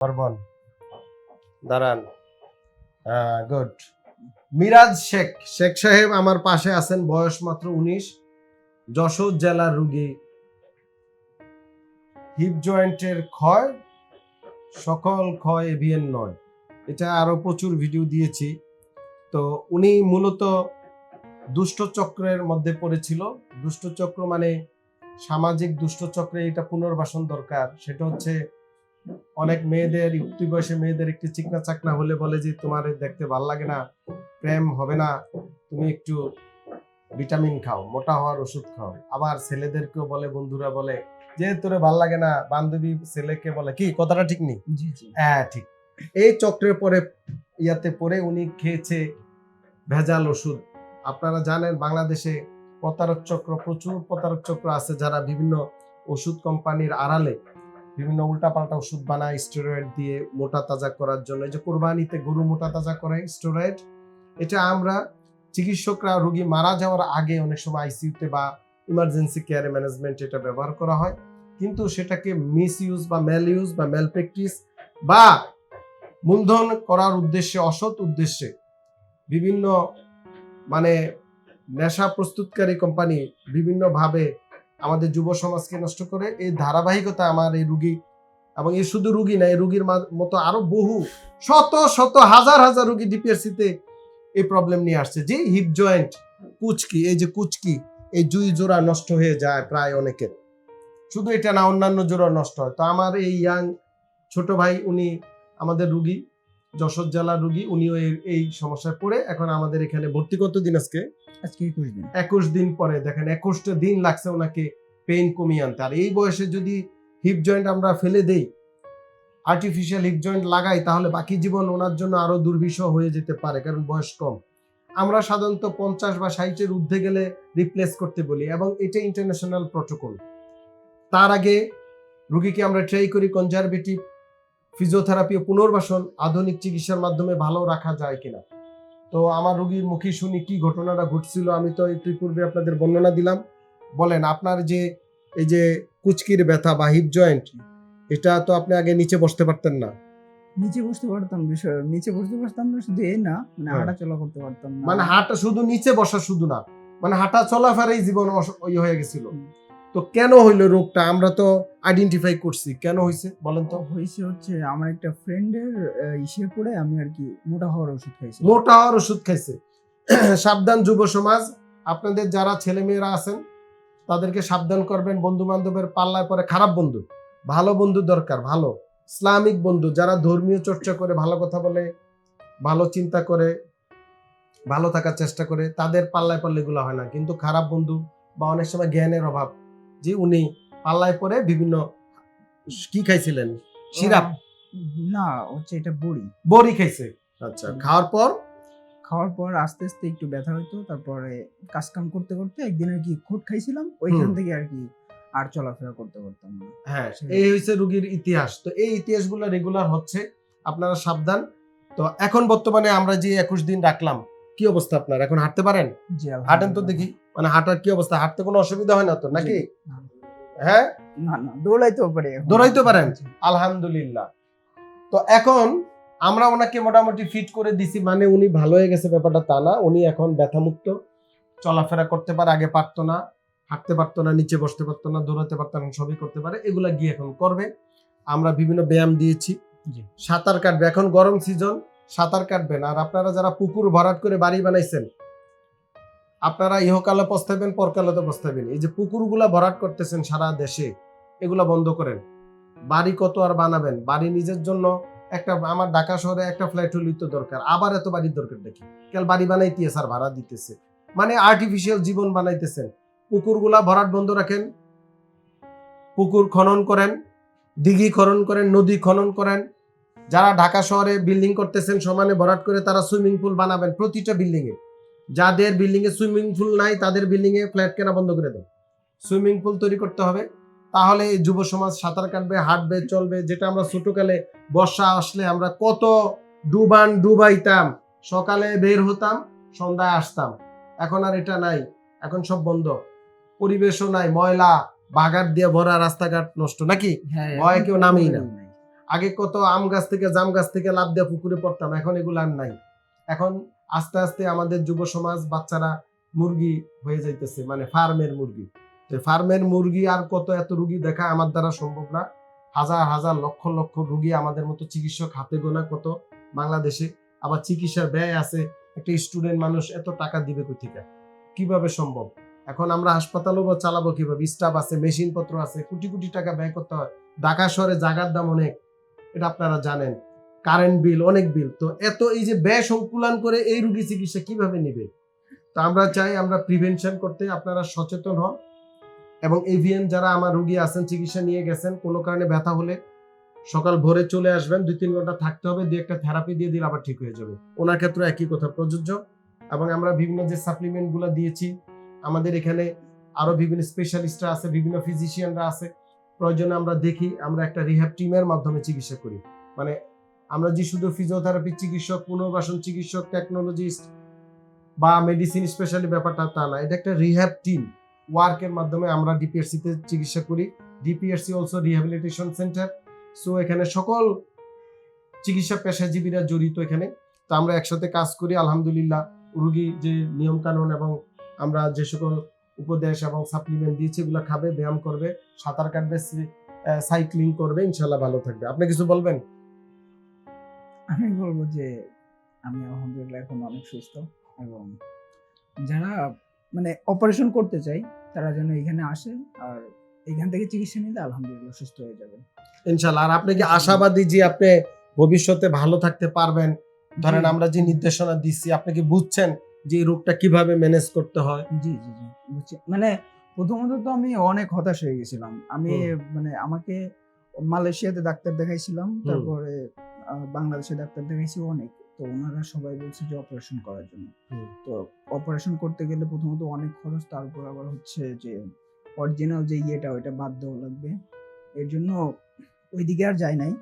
পারবন দাঁড়ান। গুড মিরাজ শেখ। শেখ সাহেব আমার পাশে আছেন, বয়স মাত্র উনিশ। যশোর জেলার রুগী। হিপ জয়েন্টের ক্ষয়, সকল ক্ষয় এভিএন নয়। এটা আরও প্রচুর ভিডিও দিয়েছি। তো উনি মূলত দুষ্ট চক্রের মধ্যে পড়েছিল। দুষ্ট চক্র মানে সামাজিক দুষ্ট চক্রে এটা পুনর্বাসন দরকার। সেটা হচ্ছে অনেক মেয়েদের উক্তি বয়সে মেয়েদের একটু চিকনা চাকনা হলে বলে যে তোমার দেখতে ভালো লাগে না প্রেম হবে না তুমি একটু ভিটামিন খাও মোটা হওয়ার ওষুধ খাও। আবার ছেলেদেরকেও বলে বন্ধুরা বলে যে তোরে ভালো লাগে না বান্ধবী ছেলেকে বলে। কি কথাটা ঠিক নেই? হ্যাঁ ঠিক। এই চক্রের পরে ইয়াতে পরে উনি খেয়েছে ভেজাল ওষুধ। আপনারা জানেন বাংলাদেশে প্রতারক চক্র প্রচুর প্রতারক চক্র আছে যারা বিভিন্ন ওষুধ কোম্পানির আড়ালে বিভিন্ন উল্টাপাল্টা ওষুধ বানায় স্টেরয়েড দিয়ে মোটা তাজা করার জন্য। এই যে কোরবানিতে গরু মোটা তাজা করে স্টেরয়েড এটা আমরা চিকিৎসকরা রোগী মারা যাওয়ার আগে অনেক সময় আইসিইউতে বা ইমার্জেন্সি কেয়ার ম্যানেজমেন্ট এটা ব্যবহার করা হয়। কিন্তু সেটাকে মিস ইউজ বা মেল ইউজ বা মেল প্র্যাকটিস বা মূলধন করার উদ্দেশ্যে, অসৎ উদ্দেশ্যে বিভিন্ন মানে নেশা প্রস্তুতকারী কোম্পানি বিভিন্নভাবে আমাদের যুব সমাজকে নষ্ট করে, এই ধারাবাহিকতা আমার এই রুগী এবং এই শুধু রুগী না, এই রুগীর মতো আরও বহু, শত শত, হাজার হাজার রুগী ডিপিআরসিতে এই প্রবলেম নিয়ে আসছে। যে হিপ জয়েন্ট কুচকি, এই যে কুচকি, এই জুই জোড়া নষ্ট হয়ে যায় প্রায় অনেকের শুধু এটা না, অন্যান্য জোড়া নষ্ট হয়। তো আমার এই ইয়াং ছোট ভাই, উনি আমাদের রুগী যশোর জেলার রুগী উনিও এই- এই সমস্যায় পড়ে। এখন আমাদের এখানে ভর্তি কত দিন আজকে? আজকে একুশ দিন। একুশ দিন পরে। দেখেন একুশটা দিন লাগছে ওনাকে পেইন কমিয়ে আনতে। আর এই বয়সে যদি হিপ জয়েন্ট আমরা ফেলে দেই আর্টিফিশিয়াল হিপ জয়েন্ট লাগাই তাহলে বাকি জীবন ওনার জন্য আরও দুর্বিষহ হয়ে যেতে পারে কারণ বয়স কম। আমরা সাধারণত পঞ্চাশ বা ষাটের ঊর্ধ্বে গেলে রিপ্লেস করতে বলি এবং এটা ইন্টারন্যাশনাল প্রোটোকল তার আগে রুগীকে আমরা ট্রাই করি কনজারভেটিভ ফিজিওথেরাপি ও পুনর্বাসন আধুনিক চিকিৎসার মাধ্যমে ভালো রাখা যায় কিনা? তো আমার রুগীর মুখে শুনি কি ঘটনাটা ঘটছিল আমি তো একটু পূর্বে আপনাদের বর্ণনা দিলাম। বলেন আপনার যে এই যে কুচকির ব্যথা বা হিপ জয়েন্ট এটা তো আপনি আগে নিচে বসতে পারতেন না। নিচে বসতে পারতাম বিষয় নিচে বসতে পারতাম না শুধু এই না মানে হ্যাঁ। হাঁটা চলা করতে পারতাম না। মানে হাঁটা শুধু নিচে বসা শুধু না মানে হাঁটা চলাফেরাই জীবন ওই হয়ে গেছিল। তো কেন হইল রোগটা? আমরা তো আইডেন্টিফাই করছি। কেন হয়েছে বলেন তো। হয়েছে হচ্ছে আমার একটা ফ্রেন্ডের ইসে পড়ে আমি আর কি মোটা হওয়ার ওষুধ খাইছি। মোটা হওয়ার ওষুধ খাইছে। সাবধান যুব সমাজ আপনাদের যারা ছেলে মেয়েরা আছেন তাদেরকে সাবধান করবেন। বন্ধু বান্ধবের পাল্লায় পরে খারাপ বন্ধু ভালো বন্ধু দরকার ভালো। ইসলামিক বন্ধু যারা ধর্মীয় চর্চা করে ভালো কথা বলে ভালো চিন্তা করে ভালো থাকার চেষ্টা করে তাদের পাল্লায় পাল্লে এগুলো হয় না। কিন্তু খারাপ বন্ধু বা অনেক সময় জ্ঞানের অভাব যে উনি পাল্লায় পরে বিভিন্ন কি খাইছিলেন? সিরাপ। না হচ্ছে এটা বড়ি। বড়ি খাইছে। আচ্ছা খাওয়ার পর? খাওয়ার পর আস্তে আস্তে একটু ব্যথা হইতো তারপরে কাজ কাম করতে করতে একদিন আর কি খুট খাইছিলাম ওইখান থেকে আর কি আর চলাফেরা করতে পারতাম না। হ্যাঁ এই হচ্ছে রোগীর ইতিহাস। তো এই ইতিহাসগুলো রেগুলার হচ্ছে আপনারা সাবধান। তো এখন বর্তমানে আমরা যে একুশ দিন রাখলাম কি অবস্থা আপনার? এখন হাঁটতে পারেন? হাঁটেন তো দেখি। মানে হাঁটার কি অবস্থা? হাঁটতে কোনো অসুবিধা হয় না তো নাকি? হ্যাঁ? না না দৌড়াইতেও পারে দৌড়াইতে পারেন? আলহামদুলিল্লাহ। তো এখন আমরা ওনাকে মোটামুটি ফিট করে দিছি মানে উনি ভালো হয়ে গেছে ব্যাপারটা তা না। উনি এখন ব্যথামুক্ত চলাফেরা করতে পারে আগে পারতো না হাঁটতে পারতো না নিচে বসতে পারতো না দৌড়াতে পারতো না সবই করতে পারে এগুলা গিয়ে এখন করবে। আমরা বিভিন্ন ব্যায়াম দিয়েছি। সাঁতার কাটবে এখন গরম সিজন সাঁতার কাটবেন। আর আপনারা যারা পুকুর ভরাট করে বাড়ি বানাইছেন আপনারা ইহকালে পস্তাবেন পরকালে তো পস্তাবেন এই যে পুকুরগুলা ভরাট করতেছেন সারা দেশে, এগুলা বন্ধ করেন। বাড়ি কত আর বানাবেন? বাড়ি নিজের জন্য একটা, আমার ঢাকা শহরে একটা ফ্ল্যাট হলেই তো দরকার। আবার এত বাড়ির দরকার দেখি। কাল বাড়ি বানাইতে স্যার, ভাড়া দিতেছে। মানে আর্টিফিশিয়াল জীবন বানাইতেছেন। পুকুরগুলা ভরাট বন্ধ রাখেন, পুকুর খনন করেন, দিঘি খনন করেন, নদী খনন করেন। যারা ঢাকা শহরে বিল্ডিং করতেছেন, সমানে ভরাট করে তারা সুইমিং পুল বানাবেন প্রতিটা বিল্ডিং এ যাদের বিল্ডিং এ সুইমিং পুল নাই তাদের বিল্ডিং এ ফ্ল্যাট কেনা বন্ধ করে দেন সুইমিং পুল তৈরি করতে হবে। তাহলে এই যুব সমাজ সাঁতার কাটবে হাঁটবে চলবে যেটা আমরা ছোটকালে বর্ষা আসলে আমরা কত ডুবান ডুবাইতাম। সকালে বের হতাম সন্ধ্যায় আসতাম। এখন আর এটা নাই। এখন সব বন্ধ। পরিবেশও নাই। ময়লা বাগার দিয়ে ভরা রাস্তাঘাট নষ্ট নাকি? হ্যাঁ ভয়ে কেউ নামেই না। আগে কত আম গাছ থেকে জাম গাছ থেকে লাভ দিয়ে পুকুরে পড়তাম। এখন এগুলো আর নাই। এখন আস্তে আস্তে আমাদের যুব সমাজ বাচ্চারা মুরগি হয়ে যাইতেছে মানে ফার্মের মুরগি। ফার্মের মুরগি আর কত এত রুগী দেখা আমার দ্বারা সম্ভব না। হাজার হাজার, লক্ষ লক্ষ রুগী আমাদের মতো চিকিৎসক হাতে গোনা কত বাংলাদেশে। আবার চিকিৎসার ব্যয় আছে, একটা স্টুডেন্ট মানুষ এত টাকা দিবে কোথেকে? কীভাবে সম্ভব? এখন আমরা হাসপাতালও চালাবো কীভাবে? স্টাফ আছে মেশিন পত্র আছে, কোটি কোটি টাকা ব্যয় করতে হয়। ঢাকা শহরে জাগার দাম অনেক, এটা আপনারা জানেন। কারেন্ট বিল, অনেক বিল। তো এত এই যে ব্যয় সংকুলন করে এই রুগী চিকিৎসা কীভাবে নেবে? তো আমরা চাই আমরা প্রিভেনশন করতে আপনারা সচেতন হন এবং এভিএন যারা আমার রুগী আছেন, চিকিৎসা নিয়ে গেছেন, কোনো কারণে ব্যথা হলে সকাল ভোরে চলে আসবেন, দুই তিন ঘণ্টা থাকতে হবে, দিয়ে একটা থেরাপি দিয়ে দিলে আবার ঠিক হয়ে যাবে। ওনার ক্ষেত্রে একই কথা, প্রযোজ্য। এবং আমরা বিভিন্ন যে সাপ্লিমেন্টগুলো দিয়েছি, আমাদের এখানে আরও বিভিন্ন স্পেশালিস্টরা আছে, বিভিন্ন ফিজিশিয়ানরা আছে। প্রয়োজনে আমরা দেখি, আমরা একটা রিহ্যাব টিমের মাধ্যমে চিকিৎসা করি। মানে আমরা যে শুধু ফিজিওথেরাপি চিকিৎসক, পুনর্বাসন চিকিৎসক টেকনোলজিস্ট বা মেডিসিন স্পেশালি ব্যাপারটা তা না। এটা একটা রিহ্যাব টিম ওয়ার্কের মাধ্যমে আমরা ডিপিএসসি তে চিকিৎসা করি। DPSC also rehabilitation centre so এখানে সকল চিকিৎসা পেশাজীবীরা জড়িত এখানে। তো আমরা একসাথে কাজ করি, আলহামদুলিল্লাহ। রুগী যে নিয়ম কানুন এবং আমরা যে সকল উপদেশ এবং সাপ্লিমেন্ট দিয়েছি, এগুলো খাবে, ব্যায়াম করবে, সাঁতার কাটবে সাইক্লিং করবে, ইনশাল্লাহ ভালো থাকবে। আপনি কিছু বলবেন? আমি বলব যে আমি আলহামদুলিল্লাহ এখন অনেক সুস্থ এবং যারা মানে অপারেশন করতে চাই তারা যেন এখানে আসে আর এখান থেকে চিকিৎসা নিলে আলহামদুলিল্লাহ সুস্থ হয়ে যাবে। ইনশাল্লাহ আর আপনি কি আশাবাদী যে আপনি ভবিষ্যতে ভালো থাকতে পারবেন? ধরেন আমরা যে নির্দেশনা দিচ্ছি আপনি কি বুঝছেন যে এই রোগটা কীভাবে ম্যানেজ করতে হয়? জি জি জি বুঝছি। মানে প্রথমত তো আমি অনেক হতাশ হয়ে গেছিলাম। আমি মানে আমাকে মালয়েশিয়াতে ডাক্তার দেখাইছিলাম তারপরে বাংলাদেশে ডাক্তার দেখাইছি অনেক। তো ওনারা সবাই বলছে যে অপারেশন করার জন্য। তো অপারেশন করতে গেলে প্রথমত অনেক খরচ তারপর আবার হচ্ছে যে অরিজিনাল যে ইয়েটা ওইটা বাদ দেওয়া লাগবে। এর জন্য ওইদিকে আর যায় নাই।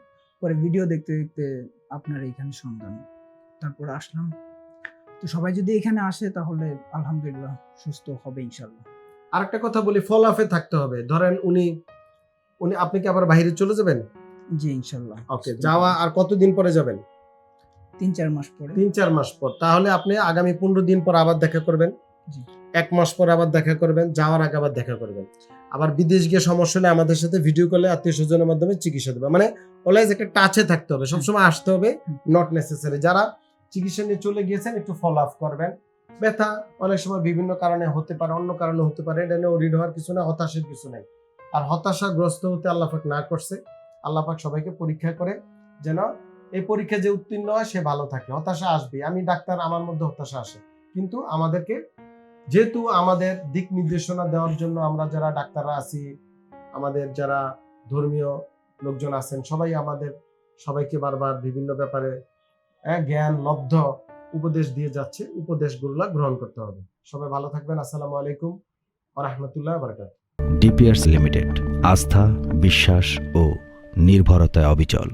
পরে ভিডিও দেখতে দেখতে আপনার এইখানে সন্ধান। তারপর আসলাম। তো সবাই যদি এখানে আসে তাহলে আলহামদুলিল্লাহ সুস্থ হবে ইনশাল্লাহ আরেকটা কথা বলি ফলাফে থাকতে হবে। ধরেন উনি উনি আপনি কি আবার বাইরে চলে যাবেন? জি ইনশাল্লাহ। ওকে যাওয়া আর কতদিন পরে যাবেন? তিন চার মাস পরে। তিন চার মাস পর। তাহলে আপনি আগামী পনেরো দিন পর আবার দেখা করবেন। এক মাস পর আবার দেখা করবেন যাওয়ার আগে আবার দেখা করবেন। আবার বিদেশ গিয়ে সমস্যা হলে আমাদের সাথে ভিডিও কলে আত্মীয় স্বজনের মাধ্যমে চিকিৎসা দেবে। মানে অলওয়েজ একটা টাচে থাকতে হবে সবসময় আসতে হবে নট নেসেসারি যারা চিকিৎসা নিয়ে চলে গিয়েছেন একটু ফলো আপ করবেন। ব্যথা অনেক সময় বিভিন্ন কারণে হতে পারে অন্য কারণে হতে পারে। এটা নিয়ে রিড হওয়ার কিছু না হতাশের কিছু নাই। আর হতাশাগ্রস্ত হতে আল্লাপাক না করছে। আল্লাপাক সবাইকে পরীক্ষা করে যেন এই পরীক্ষা যে উত্তীর্ণ হয় সে ভালো থাকে, হতাশা আসবে আমি ডাক্তার, আমার মধ্যে হতাশা আসে। কিন্তু আমাদেরকে যেহেতু আমাদের দিক নির্দেশনা দেওয়ার জন্য আমরা যারা ডাক্তাররা আছি, আমাদের যারা ধর্মীয় লোকজন আছেন, সবাই আমাদের সবাইকে বারবার বিভিন্ন ব্যাপারে জ্ঞান, লব্ধ উপদেশ দিয়ে যাচ্ছে। উপদেশগুলো গ্রহণ করতে হবে। সবাই ভালো থাকবেন। আসসালামু আলাইকুম রহমতুল্লাহ বারকাত ডিপিআরস লিমিটেড, আস্থা, বিশ্বাস ও নির্ভরতায় অবিচল।